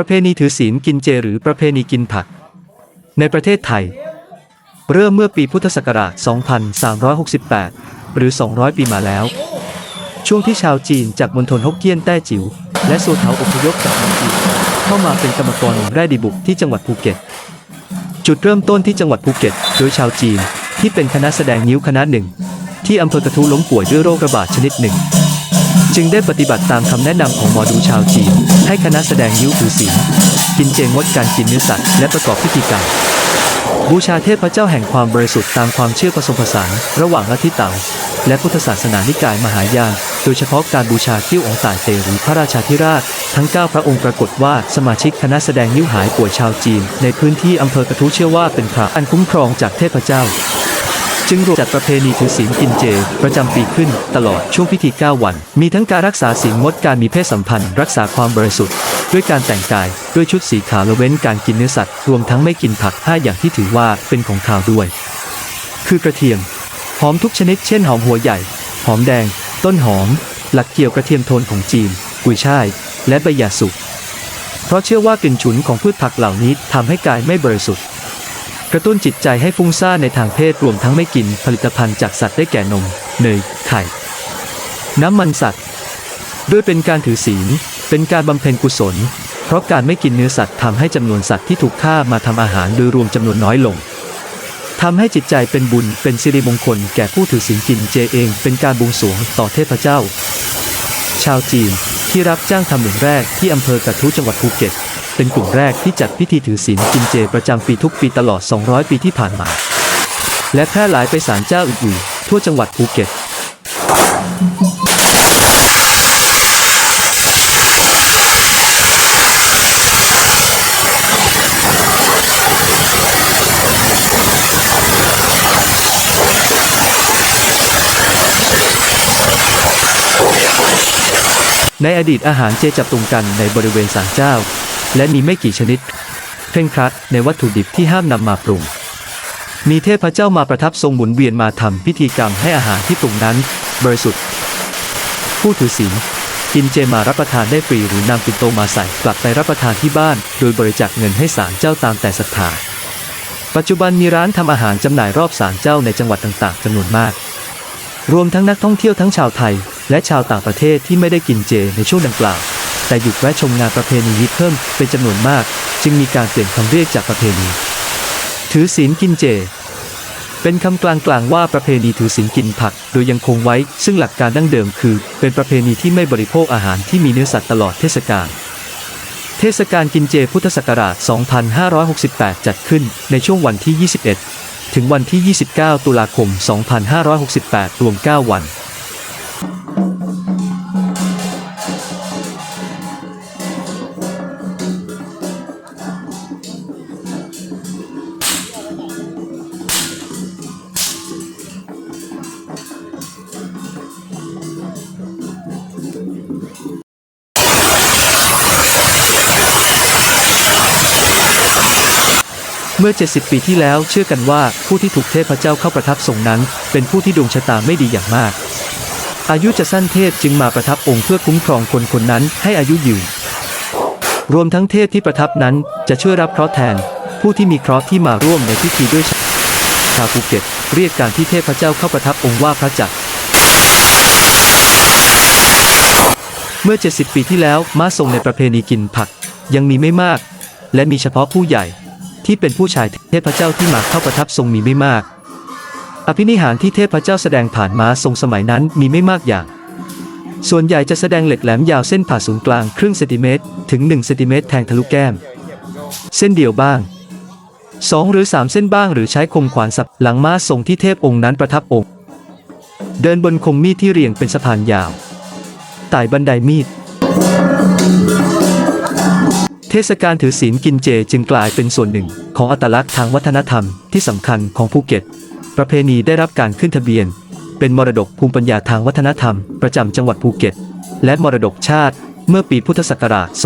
ประเพณีถือศีลกินเจหรือประเพณีกินผัก ในประเทศไทย เริ่มเมื่อปีพุทธศักราช 2368 หรือ 200 ปีมาแล้ว ช่วงที่ชาวจีนจากมณฑลฮกเกี้ยนแต้จิ๋วและโซเทาอพยพจากเมืองจีนเข้ามาเป็นกรรมกรแร่ดีบุกที่จังหวัดภูเก็ต จุดเริ่มต้นที่จังหวัดภูเก็ต โดยชาวจีนที่เป็นคณะแสดงนิ้วคณะหนึ่ง ที่อำเภอกระทู้ล้มป่วยด้วยโรคระบาดชนิดหนึ่ง จึงได้ปฏิบัติตามคำแนะนำของหมอดูชาวจีน ให้คณะแสดงนิ้วถือศีลกินเจงดการกินเนื้อสัตว์และประกอบพิธีกรรมบูชาเทพเจ้าแห่งความบริสุทธิ์ตามความเชื่อผสมผสานระหว่างลัทธิเต๋าและพุทธศาสนานิกายมหายานโดยเฉพาะการบูชาคิ้วองค์ต่ายเตหรือพระราชาธิราช ทั้ง 9 พระองค์ปรากฏว่าสมาชิกคณะแสดงนิ้วหายป่วยชาวจีน ในพื้นที่อำเภอกระทู้เชื่อว่าเป็นพระอันคุ้มครองจากเทพเจ้า จึงรวมจัดประเพณีถือศีลกินเจ ประจำปีขึ้น ตลอดช่วงพิธี 9 วัน มีทั้งการรักษาศีลงดการมีเพศสัมพันธ์ รักษาความบริสุทธิ์ ด้วยการแต่งกาย ด้วยชุดสีขาวละเว้นการกินเนื้อสัตว์ รวมทั้งไม่กินผัก5อย่างที่ถือว่าเป็นของขาวด้วย คือกระเทียม หอมทุกชนิด เช่นหอมหัวใหญ่ หอมแดง ต้นหอม หลักเกี่ยวกระเทียมโทนของจีน กุยช่าย และใบหยาสุกเพราะเชื่อว่ากลิ่นฉุนของพืชผักเหล่านี้ทำให้กายไม่บริสุทธิ์ กระตุ้นจิตใจให้ฟุ้งซ่านในทางเพศรวมทั้งไม่กินผลิตภัณฑ์จากสัตว์ได้แก่นม เนย ไข่ น้ำมันสัตว์ ด้วยเป็นการถือศีล เป็นการบำเพ็ญกุศล เพราะการไม่กินเนื้อสัตว์ทำให้จำนวนสัตว์ที่ถูกฆ่ามาทำอาหารโดยรวมจำนวนน้อยลงทำให้จิตใจเป็นบุญเป็นสิริมงคลแก่ผู้ถือศีลกินเจเอง เป็นการบวงสรวงต่อเทพเจ้า ชาวจีนที่รับจ้างทำเหมืองแรกที่อำเภอกระทู้จังหวัดภูเก็ต เป็นกลุ่มแรกที่จัดพิธีถือศีลกินเจประจำปีทุกปีตลอด 200 ปีที่ผ่านมา และแพร่หลายไปศาลเจ้าอื่นๆ ทั่วจังหวัดภูเก็ตในอดีตอาหารเจจับตุงกันในบริเวณศาลเจ้า และมีไม่กี่ชนิดเคร่งครัดในวัตถุดิบที่ห้ามนำมาปรุง มีเทพเจ้ามาประทับทรงหมุนเวียนมาทำพิธีกรรมให้อาหารที่ปรุงนั้น บริสุทธิ์ ผู้ถือศีลกินเจมารับประทานได้ฟรีหรือนำปิ่นโตมาใส่กลับไปรับประทานที่บ้าน โดยบริจาคเงินให้ศาลเจ้าตามแต่ศรัทธาปัจจุบันมีร้านทำอาหารจำหน่ายรอบศาลเจ้าในจังหวัดต่างๆจำนวนมาก รวมทั้งนักท่องเที่ยวทั้งชาวไทย และชาวต่างประเทศที่ไม่ได้กินเจในช่วงดังกล่าว แต่หยุดแวะชมงานประเพณีนี้เพิ่มเป็นจำนวนมาก จึงมีการเปลี่ยนคำเรียกจากประเพณี ถือศีลกินเจ เป็นคำกลางๆว่าประเพณีถือศีลกินผัก โดยยังคงไว้ ซึ่งหลักการดั้งเดิมคือ เป็นประเพณีที่ไม่บริโภคอาหารที่มีเนื้อสัตว์ตลอดเทศกาลเทศกาลกินเจพุทธศักราช 2568 จัดขึ้นในช่วงวันที่ 21 ถึงวันที่ 29 ตุลาคม 2568 รวม 9 วัน เมื่อ 70 ปีที่แล้วเชื่อกันว่าผู้ที่ถูกเทพเจ้าเข้าประทับทรงนั้น เป็นผู้ที่ดวงชะตาไม่ดีอย่างมาก อายุจะสั้นเทพจึงมาประทับองค์เพื่อคุ้มครองคนคนนั้นให้อายุยืนรวมทั้งเทพที่ประทับนั้นจะช่วยรับเคราะห์แทน ผู้ที่มีเคราะห์ที่มาร่วมในพิธีด้วยชาวภูเก็ตเรียกการที่เทพเจ้าเข้าประทับองค์ว่าพระจักรเมื่อ 70 ปีที่แล้วม้าทรงในประเพณีกินผัก ยังมีไม่มาก และมีเฉพาะผู้ใหญ่ ที่เป็นผู้ชายเทพเจ้าที่มาเข้าประทับทรงมีไม่มาก อภินิหารที่เทพเจ้าแสดงผ่านม้าทรงสมัยนั้นมีไม่มากอย่าง ส่วนใหญ่จะแสดงเหล็กแหลมยาวเส้นผ่าศูนย์กลางครึ่งเซนติเมตรถึง1เซนติเมตรแทงทะลุแก้ม เส้นเดียวบ้าง 2 หรือ 3 เส้นบ้างหรือใช้คมขวานสับหลังม้าทรงที่เทพองค์นั้นประทับองค์ เดินบนคมมีดที่เรียงเป็นสะพานยาวไต่บันไดมีด ศกาลถือศีลกินเจจึงกลายเป็นส่วนหนึ่ง ของอัตลักษณ์ทางวัฒนธรรมที่สำคัญของภูเก็ต ประเพณีได้รับการขึ้นทะเบียน เป็นมรดกภูมิปัญญาทางวัฒนธรรม ประจำจังหวัดภูเก็ต และมรดกชาติเมื่อปีพุทธศักราช 2561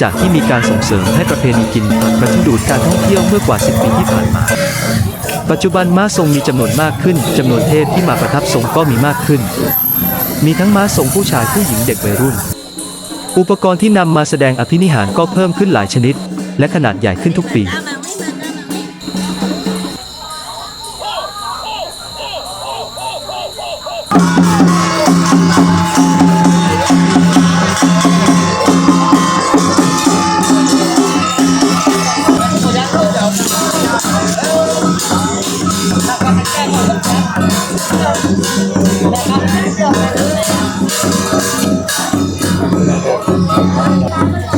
จากที่มีการส่งเสริมให้ประเพณีกินผักกระตุ้นดูดการท่องเที่ยวเมื่อกว่า 10 ปีที่ผ่านมา ปัจจุบันม้าทรงมีจำนวนมากขึ้นจำนวนเทพที่มาประทับทรงก็มีมากขึ้น มีทั้งม้าทรงผู้ชายผู้หญิงเด็กวัยรุ่น อุปกรณ์ที่นำมาแสดงอภินิหารก็เพิ่มขึ้นหลายชนิด และขนาดใหญ่ขึ้นทุกปี ได้